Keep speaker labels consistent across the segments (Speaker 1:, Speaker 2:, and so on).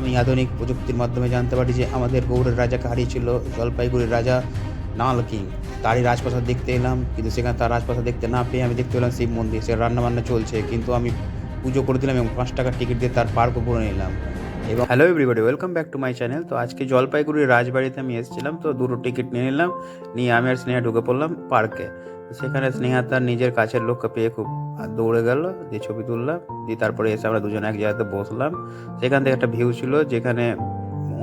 Speaker 1: আমি আধুনিক প্রযুক্তির মাধ্যমে জানতে পারি যে আমাদের গৌড়ের রাজাকে হারিয়েছিল জলপাইগুড়ির রাজা নাল কিং। তারই রাজপ্রাসাদ দেখতে এলাম, কিন্তু সেখানে তার রাজপ্রাসাদ দেখতে না পেয়ে আমি দেখতে পেলাম শিব মন্দির। সে রান্নাবান্না চলছে, কিন্তু আমি পুজো করে দিলাম এবং পাঁচ টাকার টিকিট দিয়ে তার পার্কও করে নিলাম। এবং hello everybody welcome back to my channel তো আজকে জলপাইগুড়ির রাজবাড়িতে আমি এসেছিলাম, তো দুটো টিকিট নিয়ে নিলাম, নিয়ে আমি আর স্নেহা ঢুকে পড়লাম পার্কে। সেখানে স্নেহা তার নিজের কাছের লোককে পেয়ে খুব দৌড়ে গেল, দিয়ে ছবি তুললাম, দিয়ে তারপরে এসে আমরা দুজনে এক জায়গাতে বসলাম। সেখান থেকে একটা ভিউ ছিল যেখানে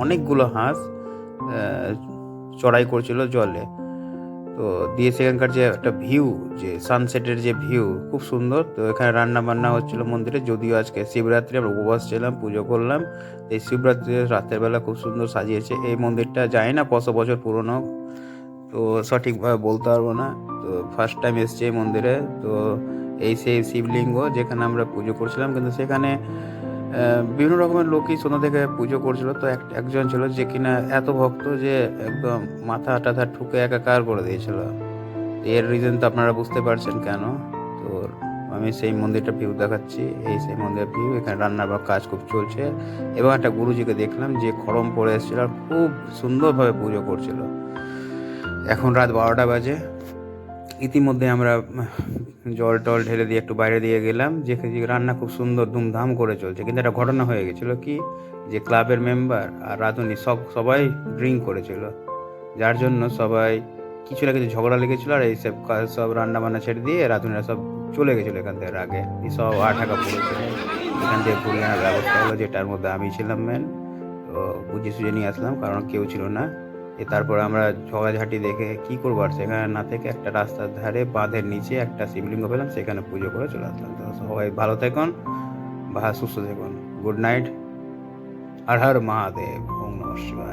Speaker 1: অনেকগুলো হাঁস চড়াই করছিল জলে। তো দিয়ে সেখানকার যে একটা ভিউ যে সানসেটের যে ভিউ খুব সুন্দর। তো এখানে রান্না বান্না হচ্ছিল মন্দিরে, যদিও আজকে শিবরাত্রি, আমরা উপবাস ছিলাম, পুজো করলাম। এই শিবরাত্রি রাতের বেলা খুব সুন্দর সাজিয়েছে। এই মন্দিরটা যায় না কত বছর পুরনো, তো সঠিকভাবে বলতে পারব না। তো ফার্স্ট টাইম এসছি এই মন্দিরে। তো এই সেই শিবলিঙ্গ যেখানে আমরা পুজো করছিলাম, কিন্তু সেখানে বিভিন্ন রকমের লোকই সন্ধ্যা থেকে পুজো করছিল। তো এক- একজন ছিল যে কিনা এত ভক্ত যে একদম মাথা টাথা ঠুকে একাকার করে দিয়েছিল। এর রিজন তো আপনারা বুঝতে পারছেন কেন? তো আমি সেই মন্দিরটা ভিউ দেখাচ্ছি। এই সেই মন্দিরের ভিউ এখানে রান্নার বা কাজ খুব চলছে। এবং একটা গুরুজিকে দেখলাম যে খড়ম পরে এসেছিল আর খুব সুন্দরভাবে পুজো করছিল। এখন রাত বারোটা বাজে। ইতিমধ্যে আমরা জল টল ঢেলে দিয়ে একটু বাইরে দিয়ে গেলাম যে রান্না খুব সুন্দর ধুমধাম করে চলছে। কিন্তু একটা ঘটনা হয়ে গেছিল কি, যে ক্লাবের মেম্বার আর রাঁধুনি সব, সবাই ড্রিঙ্ক করেছিল। যার জন্য সবাই কিছু না কিছু ঝগড়া লেগেছিলো আর এইসব সব রান্না বান্না ছেড়ে দিয়ে রাঁধুনিরা সব চলে গেছিল এখান থেকে আগে। এই সব আট টাকা এখান থেকে ঘুরিয়ে আনার ব্যবস্থা হলো যেটার মধ্যে আমি ছিলাম মেন তো বুঝে সুঝে নিয়ে আসলাম, কারণ কেউ ছিল না। তারপর আমরা ঝগাঝাটি দেখে কি করব? আর সেখানে না থেকে একটা রাস্তার ধারে বাঁধের নিচে একটা শিবলিঙ্গ পেলাম, সেখানে পুজো করে চলে আসলাম। তো সবাই ভালো থাকুন, বা সুস্থ থাকুন। Good night. আর হর মহাদেব, ওম নমঃ শিবায়।